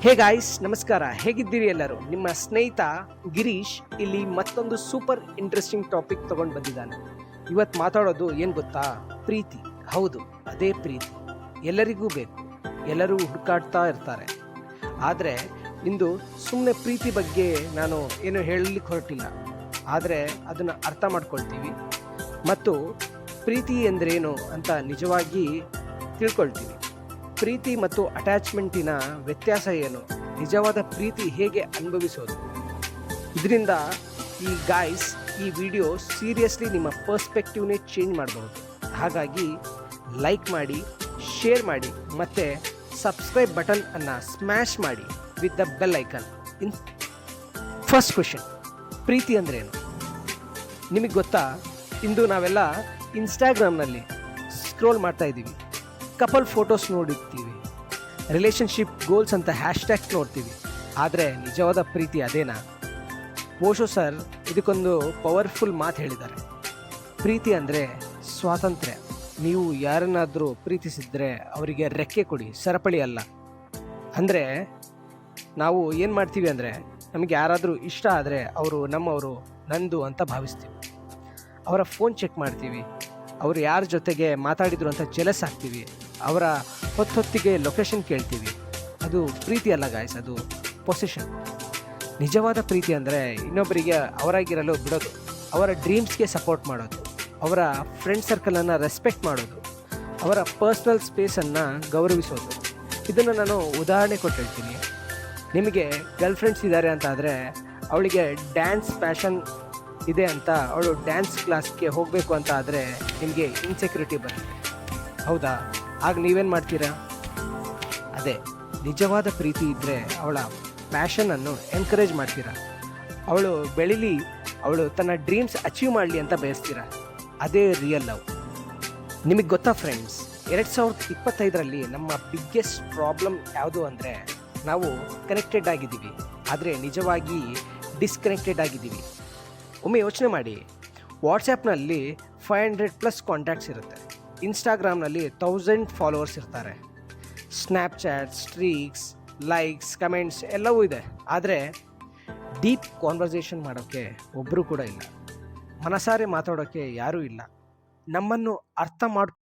Hey guys ನಮಸ್ಕಾರ. ಹೇಗಿದ್ದೀರಿ ಎಲ್ಲರೂ? ನಿಮ್ಮ ಸ್ನೇಹಿತ ಗಿರೀಶ್ ಇಲ್ಲಿ ಮತ್ತೊಂದು ಸೂಪರ್ ಇಂಟ್ರೆಸ್ಟಿಂಗ್ ಟಾಪಿಕ್ ತಗೊಂಡು ಬಂದಿದ್ದಾನೆ. ಇವತ್ತು ಮಾತಾಡೋದು ಏನು ಗೊತ್ತಾ? ಪ್ರೀತಿ. ಹೌದು, ಅದೇ ಪ್ರೀತಿ. ಎಲ್ಲರಿಗೂ ಬೇಕು. ಎಲ್ಲರೂ ಹುಡುಕಾಡ್ತಾ ಇರ್ತಾರೆ. ಆದರೆ ಇಂದು ಸುಮ್ಮನೆ ಪ್ರೀತಿ ಬಗ್ಗೆ ನಾನು ಏನು ಹೇಳಲಿಕ್ಕೆ ಹೊರಟಿಲ್ಲ. ಆದರೆ ಅದನ್ನು ಅರ್ಥ ಮಾಡ್ಕೊಳ್ತೀವಿ. ಮತ್ತು ಪ್ರೀತಿ ಎಂದರೇನು ಅಂತ ನಿಜವಾಗಿ ತಿಳ್ಕೊಳ್ತೀವಿ. ಪ್ರೀತಿ ಮತ್ತು ಅಟ್ಯಾಚ್ಮೆಂಟಿನ ವ್ಯತ್ಯಾಸ ಏನು? ನಿಜವಾದ ಪ್ರೀತಿ ಹೇಗೆ ಅನುಭವಿಸೋದು? ಇದರಿಂದ ಈ ಗಾಯ್ಸ್ ಈ ವಿಡಿಯೋ ಸೀರಿಯಸ್ಲಿ ನಿಮ್ಮ ಪರ್ಸ್ಪೆಕ್ಟಿವ್ನೇ ಚೇಂಜ್ ಮಾಡಬಹುದು. ಹಾಗಾಗಿ ಲೈಕ್ ಮಾಡಿ ಶೇರ್ ಮಾಡಿ, ಮತ್ತು ಸಬ್ಸ್ಕ್ರೈಬ್ ಬಟನ್ ಅನ್ನು ಸ್ಮ್ಯಾಶ್ ಮಾಡಿ with the bell icon in first question ಪ್ರೀತಿ ಅಂದ್ರೇನು? ನಿಮಗೆ ಗೊತ್ತಾ? ಇಂದು ನಾವೆಲ್ಲ ಇನ್ಸ್ಟಾಗ್ರಾಮ್ನಲ್ಲಿ ಸ್ಕ್ರೋಲ್ ಮಾಡ್ತಾ ಇದ್ದೀವಿ. ಕಪಲ್ ಫೋಟೋಸ್ ನೋಡಿರ್ತೀವಿ. ರಿಲೇಷನ್ಶಿಪ್ ಗೋಲ್ಸ್ ಅಂತ ಹ್ಯಾಶ್ಟ್ಯಾಗ್ ನೋಡ್ತೀವಿ. ಆದರೆ ನಿಜವಾದ ಪ್ರೀತಿ ಅದೇನಾ? ಓಶೋ ಸರ್ ಇದಕ್ಕೊಂದು ಪವರ್ಫುಲ್ ಮಾತು ಹೇಳಿದ್ದಾರೆ. ಪ್ರೀತಿ ಅಂದರೆ ಸ್ವಾತಂತ್ರ್ಯ. ನೀವು ಯಾರನ್ನಾದರೂ ಪ್ರೀತಿಸಿದ್ರೆ ಅವರಿಗೆ ರೆಕ್ಕೆ ಕೊಡಿ, ಸರಪಳಿ ಅಲ್ಲ. ಅಂದರೆ ನಾವು ಏನು ಮಾಡ್ತೀವಿ ಅಂದರೆ ನಮಗೆ ಯಾರಾದರೂ ಇಷ್ಟ ಆದರೆ ಅವರು ನಮ್ಮವರು ನಂದು ಅಂತ ಭಾವಿಸ್ತೀವಿ. ಅವರ ಫೋನ್ ಚೆಕ್ ಮಾಡ್ತೀವಿ. ಅವರು ಯಾರ ಜೊತೆಗೆ ಮಾತಾಡಿದ್ರು ಅಂತ ಜೆಲಸ್ ಆಗ್ತೀವಿ. ಅವರ ಹೊತ್ತೊತ್ತಿಗೆ ಲೊಕೇಶನ್ ಕೇಳ್ತೀವಿ. ಅದು ಪ್ರೀತಿ ಅಲ್ಲ ಗಾಯ್ಸ್ ಅದು ಪೊಸಿಷನ್ ನಿಜವಾದ ಪ್ರೀತಿ ಅಂದರೆ ಇನ್ನೊಬ್ಬರಿಗೆ ಅವರಾಗಿರಲು ಬಿಡೋದು, ಅವರ ಡ್ರೀಮ್ಸ್ಗೆ ಸಪೋರ್ಟ್ ಮಾಡೋದು, ಅವರ ಫ್ರೆಂಡ್ ಸರ್ಕಲನ್ನು ರೆಸ್ಪೆಕ್ಟ್ ಮಾಡೋದು, ಅವರ ಪರ್ಸ್ನಲ್ ಸ್ಪೇಸನ್ನು ಗೌರವಿಸೋದು. ಇದನ್ನು ನಾನು ಉದಾಹರಣೆ ಕೊಟ್ಟಿರ್ತೀನಿ ನಿಮಗೆ ಗರ್ಲ್ ಫ್ರೆಂಡ್ಸ್ ಇದ್ದಾರೆ ಅಂತ ಆದರೆ ಅವಳಿಗೆ ಡ್ಯಾನ್ಸ್ ಪ್ಯಾಷನ್ ಇದೆ ಅಂತ ಅವಳು ಡ್ಯಾನ್ಸ್ ಕ್ಲಾಸ್ಗೆ ಹೋಗಬೇಕು ಅಂತ ಆದರೆ ನಿಮಗೆ ಇನ್ಸೆಕ್ಯೂರಿಟಿ ಬರುತ್ತೆ. ಹೌದಾ? ಆಗ ನೀವೇನು ಮಾಡ್ತೀರಾ? ಅದೇ, ನಿಜವಾದ ಪ್ರೀತಿ ಇದ್ದರೆ ಅವಳ ಪ್ಯಾಷನನ್ನು ಎನ್ಕರೇಜ್ ಮಾಡ್ತೀರಾ? ಅವಳು ಬೆಳೀಲಿ, ಅವಳು ತನ್ನ ಡ್ರೀಮ್ಸ್ ಅಚೀವ್ ಮಾಡಲಿ ಅಂತ ಬಯಸ್ತೀರಾ? ಅದೇ ರಿಯಲ್ ಲವ್ ನಿಮಗೆ ಗೊತ್ತಾ ಫ್ರೆಂಡ್ಸ್ ಎರಡು ಸಾವಿರದ ಇಪ್ಪತ್ತೈದರಲ್ಲಿ ನಮ್ಮ ಬಿಗ್ಗೆಸ್ಟ್ ಪ್ರಾಬ್ಲಮ್ ಯಾವುದು ಅಂದರೆ ನಾವು ಕನೆಕ್ಟೆಡ್ ಆಗಿದ್ದೀವಿ. ಆದರೆ ನಿಜವಾಗಿ ಡಿಸ್ಕನೆಕ್ಟೆಡ್ ಆಗಿದ್ದೀವಿ. ಒಮ್ಮೆ ಯೋಚನೆ ಮಾಡಿ ವಾಟ್ಸಪ್ನಲ್ಲಿ ಫೈವ್ ಹಂಡ್ರೆಡ್ ಪ್ಲಸ್ ಕಾಂಟ್ಯಾಕ್ಟ್ಸ್ ಇರುತ್ತೆ. ಇನ್ಸ್ಟಾಗ್ರಾಮ್ನಲ್ಲಿ ತೌಸಂಡ್ ಫಾಲೋವರ್ಸ್ ಇರ್ತಾರೆ. ಸ್ನ್ಯಾಪ್ಚಾಟ್ ಸ್ಟ್ರೀಕ್ಸ್ ಲೈಕ್ಸ್ ಕಮೆಂಟ್ಸ್ ಎಲ್ಲವೂ ಇದೆ. ಆದರೆ ಡೀಪ್ ಕಾನ್ವರ್ಸೇಷನ್ ಮಾಡೋಕ್ಕೆ ಒಬ್ಬರು ಕೂಡ ಇಲ್ಲ. ಮನಸಾರೆ ಮಾತಾಡೋಕ್ಕೆ ಯಾರೂ ಇಲ್ಲ. ನಮ್ಮನ್ನು ಅರ್ಥ ಮಾಡಿ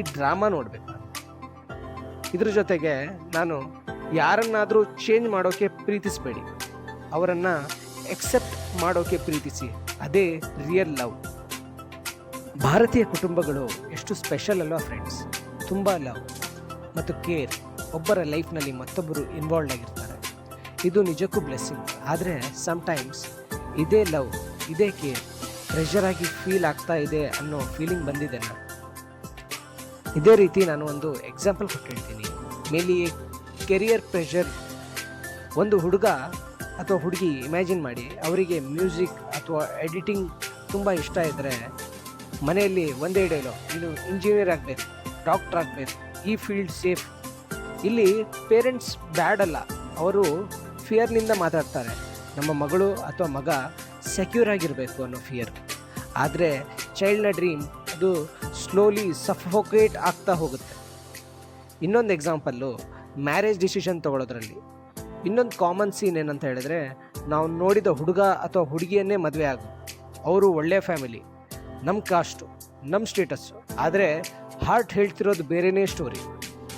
ಈ ಡ್ರಾಮಾ ನೋಡಬೇಕು ಇದ್ರ ಜೊತೆಗೆ ನಾನು ಯಾರನ್ನಾದರೂ ಚೇಂಜ್ ಮಾಡೋಕೆ ಪ್ರೀತಿಸಬೇಡಿ. ಅವರನ್ನು ಎಕ್ಸೆಪ್ಟ್ ಮಾಡೋಕೆ ಪ್ರೀತಿಸಿ. ಅದೇ ರಿಯಲ್ ಲವ್ ಭಾರತೀಯ ಕುಟುಂಬಗಳು ಎಷ್ಟು ಸ್ಪೆಷಲ್ ಅಲ್ವಾ ಫ್ರೆಂಡ್ಸ್ ತುಂಬ ಲವ್ ಮತ್ತು ಕೇರ್ ಒಬ್ಬರ ಲೈಫ್ನಲ್ಲಿ ಮತ್ತೊಬ್ಬರು ಇನ್ವಾಲ್ವ್ ಆಗಿರ್ತಾರೆ. ಇದು ನಿಜಕ್ಕೂ ಬ್ಲೆಸ್ಸಿಂಗ್ ಆದರೆ ಸಮ್ಟೈಮ್ಸ್ ಇದೇ ಲವ್ ಇದೇ ಕೇರ್ ಪ್ರೆಷರ್ ಆಗಿ ಫೀಲ್ ಆಗ್ತಾ ಇದೆ ಅನ್ನೋ ಫೀಲಿಂಗ್ ಬಂದಿದೆ ನಾನು ಇದೇ ರೀತಿ ನಾನು ಒಂದು ಎಕ್ಸಾಂಪಲ್ ಕೊಟ್ಟಿರ್ತೀನಿ. ಮೇಲಿ ಕೆರಿಯರ್ ಪ್ರೆಷರ್ ಒಂದು ಹುಡುಗ ಅಥವಾ ಹುಡುಗಿ ಇಮ್ಯಾಜಿನ್ ಮಾಡಿ, ಅವರಿಗೆ ಮ್ಯೂಸಿಕ್ ಅಥವಾ ಎಡಿಟಿಂಗ್ ತುಂಬ ಇಷ್ಟ ಇದ್ದರೆ ಮನೆಯಲ್ಲಿ ಒಂದೇ ಡೈಲೋ ನೀನು ಇಂಜಿನಿಯರ್ ಆಗಬೇಕು ಡಾಕ್ಟರ್ ಆಗಬೇಕು, ಈ ಫೀಲ್ಡ್ ಸೇಫ್ ಇಲ್ಲಿ ಪೇರೆಂಟ್ಸ್ ಬ್ಯಾಡ್ ಅಲ್ಲ, ಅವರು ಫಿಯರ್ನಿಂದ ಮಾತಾಡ್ತಾರೆ. ನಮ್ಮ ಮಗಳು ಅಥವಾ ಮಗ ಸೆಕ್ಯೂರ್ ಆಗಿರಬೇಕು ಅನ್ನೋ ಫಿಯರ್ ಆದರೆ ಚೈಲ್ಡ್ನ ಡ್ರೀಮ್ ಅದು ಸ್ಲೋಲಿ ಸಫೋಕೇಟ್ ಆಗ್ತಾ ಹೋಗುತ್ತೆ. ಇನ್ನೊಂದು ಎಕ್ಸಾಂಪಲ್ಲು ಮ್ಯಾರೇಜ್ ಡಿಸಿಷನ್ ತೊಗೊಳೋದ್ರಲ್ಲಿ. ಇನ್ನೊಂದು ಕಾಮನ್ ಸೀನ್ ಏನಂತ ಹೇಳಿದ್ರೆ, ನಾವು ನೋಡಿದ ಹುಡುಗ ಅಥವಾ ಹುಡುಗಿಯನ್ನೇ ಮದುವೆ ಆಗು ಅವರು ಒಳ್ಳೆಯ ಫ್ಯಾಮಿಲಿ ನಮ್ಮ ಕಾಸ್ಟು ನಮ್ಮ ಸ್ಟೇಟಸ್ಸು ಆದರೆ ಹಾರ್ಟ್ ಹೇಳ್ತಿರೋದು ಬೇರೆಯೇ ಸ್ಟೋರಿ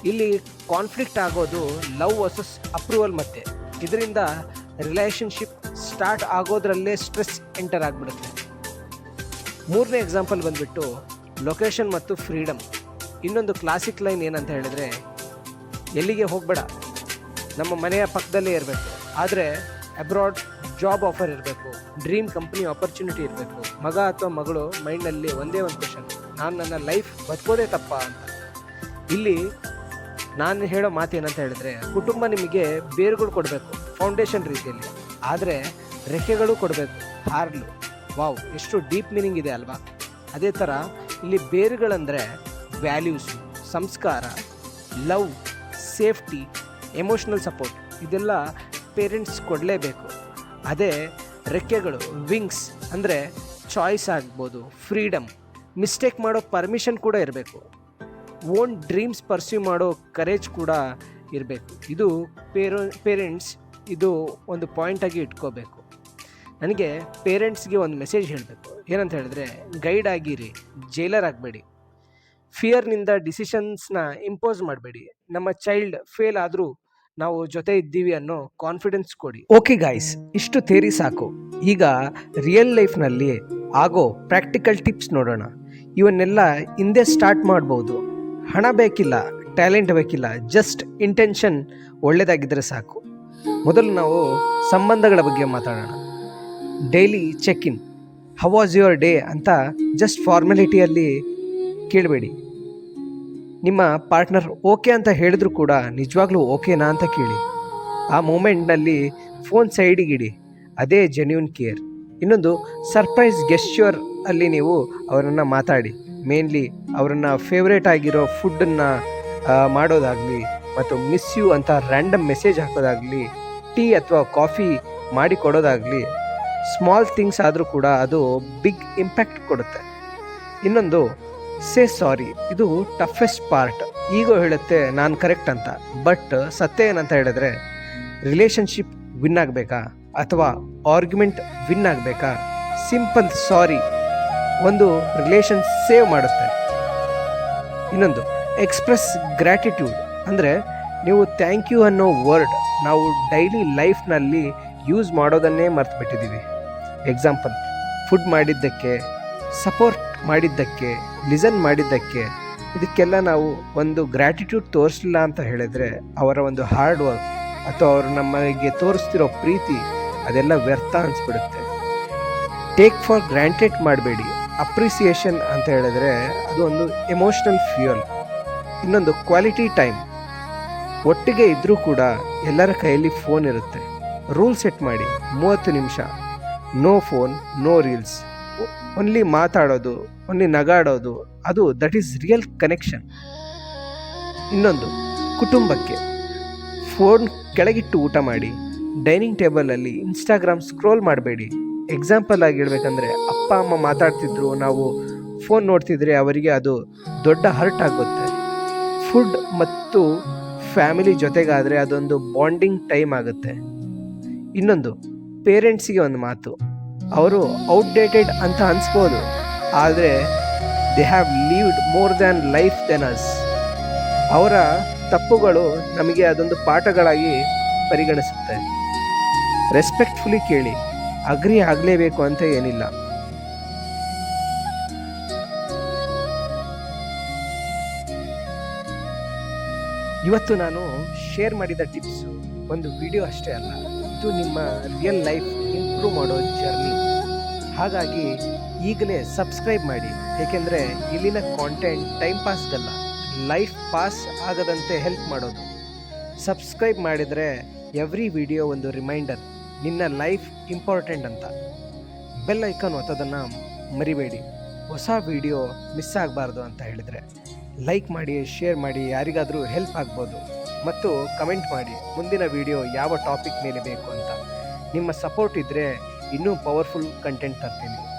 ಇಲ್ಲಿ ಕಾನ್ಫ್ಲಿಕ್ಟ್ ಆಗೋದು ಲವ್ ವರ್ಸಸ್ ಅಪ್ರೂವಲ್ ಮತ್ತೆ. ಇದರಿಂದ ರಿಲೇಷನ್ಶಿಪ್ ಸ್ಟಾರ್ಟ್ ಆಗೋದ್ರಲ್ಲೇ ಸ್ಟ್ರೆಸ್ ಎಂಟರ್ ಆಗಿಬಿಡುತ್ತೆ. ಮೂರನೇ ಎಕ್ಸಾಂಪಲ್ ಬಂದ್ಬಿಟ್ಟು ಲೊಕೇಶನ್ ಮತ್ತು ಫ್ರೀಡಮ್ ಇನ್ನೊಂದು ಕ್ಲಾಸಿಕ್ ಲೈನ್ ಏನಂತ ಹೇಳಿದ್ರೆ, ಎಲ್ಲಿಗೆ ಹೋಗಬೇಡ. ನಮ್ಮ ಮನೆಯ ಪಕ್ಕದಲ್ಲೇ ಇರಬೇಕು. ಆದರೆ ಅಬ್ರಾಡ್ ಜಾಬ್ ಆಫರ್ ಇರಬೇಕು ಡ್ರೀಮ್ ಕಂಪ್ನಿ ಆಪರ್ಚುನಿಟಿ ಇರಬೇಕು. ಮಗ ಅಥವಾ ಮಗಳು ಮೈಂಡಲ್ಲಿ ಒಂದೇ ಒಂದು ಕ್ವಶನ್ ನಾನು ನನ್ನ ಲೈಫ್ ಬದುಕೋದೇ ತಪ್ಪ ಅಂತ. ಇಲ್ಲಿ ನಾನು ಹೇಳೋ ಮಾತು ಏನಂತ ಹೇಳಿದ್ರೆ, ಕುಟುಂಬ ನಿಮಗೆ ಬೇರುಗಳು ಕೊಡಬೇಕು ಫೌಂಡೇಶನ್ ರೀತಿಯಲ್ಲಿ. ಆದರೆ ರೆಕ್ಕೆಗಳು ಕೊಡಬೇಕು, ಹಾರ್ಲು. ವಾವ್, ಎಷ್ಟು ಡೀಪ್ ಮೀನಿಂಗ್ ಇದೆ ಅಲ್ವಾ? ಅದೇ ಥರ ಇಲ್ಲಿ ಬೇರುಗಳಂದರೆ ವ್ಯಾಲ್ಯೂಸ್ ಸಂಸ್ಕಾರ ಲವ್ ಸೇಫ್ಟಿ ಎಮೋಷ್ನಲ್ ಸಪೋರ್ಟ್ ಇದೆಲ್ಲ ಪೇರೆಂಟ್ಸ್ ಕೊಡಲೇಬೇಕು. ಅದೇ ರೆಕ್ಕೆಗಳು ವಿಂಗ್ಸ್ ಅಂದರೆ ಚಾಯ್ಸ್ ಆಗ್ಬೋದು ಫ್ರೀಡಮ್ ಮಿಸ್ಟೇಕ್ ಮಾಡೋ ಪರ್ಮಿಷನ್ ಕೂಡ ಇರಬೇಕು. ಓನ್ ಡ್ರೀಮ್ಸ್ ಪರ್ಸ್ಯೂ ಮಾಡೋ ಕರೇಜ್ ಕೂಡ ಇರಬೇಕು. ಇದು ಪೇರೋ ಪೇರೆಂಟ್ಸ್ ಇದು ಒಂದು ಪಾಯಿಂಟಾಗಿ ಇಟ್ಕೋಬೇಕು. ನನಗೆ ಪೇರೆಂಟ್ಸ್ಗೆ ಒಂದು ಮೆಸೇಜ್ ಹೇಳಬೇಕು. ಏನಂತ ಹೇಳಿದ್ರೆ ಗೈಡ್ ಆಗಿರಿ ಜೈಲರ್ ಆಗಬೇಡಿ. ಫಿಯರ್ನಿಂದ ಡಿಸಿಷನ್ಸ್ನ ಇಂಪೋಸ್ ಮಾಡಬೇಡಿ. ನಮ್ಮ ಚೈಲ್ಡ್ ಫೇಲ್ ಆದರೂ ನಾವು ಜೊತೆ ಇದ್ದೀವಿ ಅನ್ನೋ ಕಾನ್ಫಿಡೆನ್ಸ್ ಕೊಡಿ. ಓಕೆ ಗಾಯ್ಸ್ ಇಷ್ಟು ಥೇರಿ ಸಾಕು. ಈಗ ರಿಯಲ್ ಲೈಫ್ನಲ್ಲಿ ಆಗೋ ಪ್ರಾಕ್ಟಿಕಲ್ ಟಿಪ್ಸ್ ನೋಡೋಣ. ಇವನ್ನೆಲ್ಲ ಹಿಂದೆ ಸ್ಟಾರ್ಟ್ ಮಾಡ್ಬೋದು. ಹಣ ಬೇಕಿಲ್ಲ ಟ್ಯಾಲೆಂಟ್ ಬೇಕಿಲ್ಲ ಜಸ್ಟ್ ಇಂಟೆನ್ಷನ್ ಒಳ್ಳೆಯದಾಗಿದ್ದರೆ ಸಾಕು. ಮೊದಲು ನಾವು ಸಂಬಂಧಗಳ ಬಗ್ಗೆ ಮಾತಾಡೋಣ. Daily check in how was your day ಅಂತ ಜಸ್ಟ್ ಫಾರ್ಮ್ಯಾಲಿಟಿಯಲ್ಲಿ ಕೇಳಬೇಡಿ. ನಿಮ್ಮ ಪಾರ್ಟ್ನರ್ ಓಕೆ ಅಂತ ಹೇಳಿದ್ರು ಕೂಡ ನಿಜವಾಗ್ಲೂ ಓಕೆನಾ ಅಂತ ಕೇಳಿ. ಆ ಮೂಮೆಂಟ್ನಲ್ಲಿ ಫೋನ್ ಸೈಡಿಗಿಡಿ ಅದೇ ಜೆನ್ಯೂನ್ ಕೇರ್ ಇನ್ನೊಂದು ಸರ್ಪ್ರೈಸ್ ಗೆಸ್ಟ್ಯೂರ್ ಅಲ್ಲಿ ನೀವು ಅವರನ್ನು ಮಾತಾಡಿ. ಮೇನ್ಲಿ ಅವರನ್ನು ಫೇವ್ರೇಟ್ ಆಗಿರೋ ಫುಡ್ಡನ್ನು ಮಾಡೋದಾಗಲಿ ಮತ್ತು ಮಿಸ್ ಯು ಅಂತ ರ್ಯಾಂಡಮ್ ಮೆಸೇಜ್ ಹಾಕೋದಾಗಲಿ ಟೀ ಅಥವಾ ಕಾಫಿ ಮಾಡಿ ಕೊಡೋದಾಗಲಿ ಸ್ಮಾಲ್ ಥಿಂಗ್ಸ್ ಆದರೂ ಕೂಡ ಅದು ಬಿಗ್ ಇಂಪ್ಯಾಕ್ಟ್ ಕೊಡುತ್ತೆ. ಇನ್ನೊಂದು ಸೇ ಸಾರಿ ಇದು ಟಫೆಸ್ಟ್ ಪಾರ್ಟ್ ಈಗೋ ಹೇಳುತ್ತೆ, ನಾನು ಕರೆಕ್ಟ್ ಅಂತ. ಬಟ್ ಸತ್ಯ ಏನಂತ ಹೇಳಿದ್ರೆ ರಿಲೇಷನ್ಶಿಪ್ ವಿನ್ ಆಗಬೇಕಾ? ಅಥವಾ ಆರ್ಗ್ಯುಮೆಂಟ್ ವಿನ್ ಆಗಬೇಕಾ? ಸಿಂಪಲ್ ಸಾರಿ ಒಂದು ರಿಲೇಷನ್ ಸೇವ್ ಮಾಡುತ್ತೆ. ಇನ್ನೊಂದು ಎಕ್ಸ್ಪ್ರೆಸ್ ಗ್ರ್ಯಾಟಿಟ್ಯೂಡ್ ಅಂದರೆ, ನೀವು ಥ್ಯಾಂಕ್ ಯು ಅನ್ನೋ ವರ್ಡ್ ನಾವು ಡೈಲಿ ಲೈಫ್ನಲ್ಲಿ ಯೂಸ್ ಮಾಡೋದನ್ನೇ ಮರ್ತು ಬಿಟ್ಟಿದ್ದೀವಿ ಎಕ್ಸಾಂಪಲ್ ಫುಡ್ ಮಾಡಿದ್ದಕ್ಕೆ ಸಪೋರ್ಟ್ ಮಾಡಿದ್ದಕ್ಕೆ ಲಿಸನ್ ಮಾಡಿದ್ದಕ್ಕೆ, ಇದಕ್ಕೆಲ್ಲ ನಾವು ಒಂದು ಗ್ರ್ಯಾಟಿಟ್ಯೂಡ್ ತೋರಿಸಲಿಲ್ಲ ಅಂತ ಹೇಳಿದರೆ ಅವರ ಒಂದು ಹಾರ್ಡ್ ವರ್ಕ್ ಅಥವಾ ಅವರು ನಮಗೆ ತೋರಿಸ್ತಿರೋ ಪ್ರೀತಿ, ಅದೆಲ್ಲ ವ್ಯರ್ಥ ಅನಿಸ್ಬಿಡುತ್ತೆ. ಟೇಕ್ ಫಾರ್ ಗ್ರ್ಯಾಂಟೆಡ್ ಮಾಡಬೇಡಿ ಅಪ್ರಿಸಿಯೇಷನ್ ಅಂತ ಹೇಳಿದ್ರೆ ಅದು ಒಂದು ಎಮೋಷ್ನಲ್ ಫ್ಯೂಯಲ್ ಇನ್ನೊಂದು ಕ್ವಾಲಿಟಿ ಟೈಮ್ ಒಟ್ಟಿಗೆ ಇದ್ದರೂ ಕೂಡ ಎಲ್ಲರ ಕೈಯಲ್ಲಿ ಫೋನ್ ಇರುತ್ತೆ. ರೂಲ್ ಸೆಟ್ ಮಾಡಿ ಮೂವತ್ತು ನಿಮಿಷ. No phone, no reels. Only ಮಾತಾಡೋದು, ಓನ್ಲಿ ನಗಾಡೋದು, ಅದು ದಟ್ ಈಸ್ ರಿಯಲ್ ಕನೆಕ್ಷನ್. ಇನ್ನೊಂದು, ಕುಟುಂಬಕ್ಕೆ. ಫೋನ್ ಕೆಳಗಿಟ್ಟು ಊಟ ಮಾಡಿ, ಡೈನಿಂಗ್ ಟೇಬಲಲ್ಲಿ ಇನ್ಸ್ಟಾಗ್ರಾಮ್ ಸ್ಕ್ರೋಲ್ ಮಾಡಬೇಡಿ. ಎಕ್ಸಾಂಪಲ್ ಆಗಿ ಹೇಳ್ಬೇಕಂದ್ರೆ ಅಪ್ಪ, ಅಮ್ಮ ಮಾತಾಡ್ತಿದ್ರು, ನಾವು ಫೋನ್ ನೋಡ್ತಿದ್ರೆ ಅವರಿಗೆ ಅದು ದೊಡ್ಡ ಹರ್ಟ್ ಆಗುತ್ತೆ. ಫುಡ್ ಮತ್ತು ಫ್ಯಾಮಿಲಿ ಜೊತೆಗಾದರೆ ಅದೊಂದು ಬಾಂಡಿಂಗ್ ಟೈಮ್ ಆಗುತ್ತೆ. ಇನ್ನೊಂದು, ಪೇರೆಂಟ್ಸಿಗೆ ಒಂದು ಮಾತು. ಅವರು ಔಟ್ಡೇಟೆಡ್ ಅಂತ ಅನಿಸ್ಬೋದು, ಆದರೆ they have lived more than life then us. ಅವರ ತಪ್ಪುಗಳು ನಮಗೆ ಅದೊಂದು ಪಾಠಗಳಾಗಿ ಪರಿಗಣಿಸುತ್ತೆ. ರೆಸ್ಪೆಕ್ಟ್ಫುಲಿ ಕೇಳಿ, ಅಗ್ರಿ ಆಗಲೇಬೇಕು ಅಂತ ಏನಿಲ್ಲ. ಇವತ್ತು ನಾನು ಶೇರ್ ಮಾಡಿದ ಟಿಪ್ಸು, ಒಂದು ವಿಡಿಯೋ ಅಷ್ಟೇ ಅಲ್ಲ. ಇದು ನಿಮ್ಮ ರಿಯಲ್ ಲೈಫ್ ಇಂಪ್ರೂವ್ ಮಾಡೋ ಜರ್ನಿ ಹಾಗಾಗಿ ಈಗಲೇ ಸಬ್ಸ್ಕ್ರೈಬ್ ಮಾಡಿ. ಏಕೆಂದರೆ ಇಲ್ಲಿನ ಕಾಂಟೆಂಟ್ ಟೈಮ್ ಪಾಸ್ಗಲ್ಲ ಲೈಫ್ ಪಾಸ್ ಆಗದಂತೆ ಹೆಲ್ಪ್ ಮಾಡೋದು. ಸಬ್ಸ್ಕ್ರೈಬ್ ಮಾಡಿದರೆ ಎವ್ರಿ ವಿಡಿಯೋ ಒಂದು ರಿಮೈಂಡರ್ ನಿನ್ನ ಲೈಫ್ ಇಂಪಾರ್ಟೆಂಟ್ ಅಂತ. ಬೆಲ್ ಐಕನ್ ಒತ್ತೋದನ್ನು ಮರಿಬೇಡಿ. ಹೊಸ ವಿಡಿಯೋ ಮಿಸ್ ಆಗಬಾರ್ದು ಅಂತ ಹೇಳಿದರೆ ಲೈಕ್ ಮಾಡಿ ಶೇರ್ ಮಾಡಿ, ಯಾರಿಗಾದರೂ ಹೆಲ್ಪ್ ಆಗ್ಬೋದು. ಮತ್ತು ಕಮೆಂಟ್ ಮಾಡಿ ಮುಂದಿನ ವಿಡಿಯೋ ಯಾವ ಟಾಪಿಕ್ ಮೇಲೆ ಬೇಕು ಅಂತ. ನಿಮ್ಮ ಸಪೋರ್ಟ್ ಇದ್ದರೆ ಇನ್ನೂ ಪವರ್ಫುಲ್ ಕಂಟೆಂಟ್ ತರ್ತೀನಿ.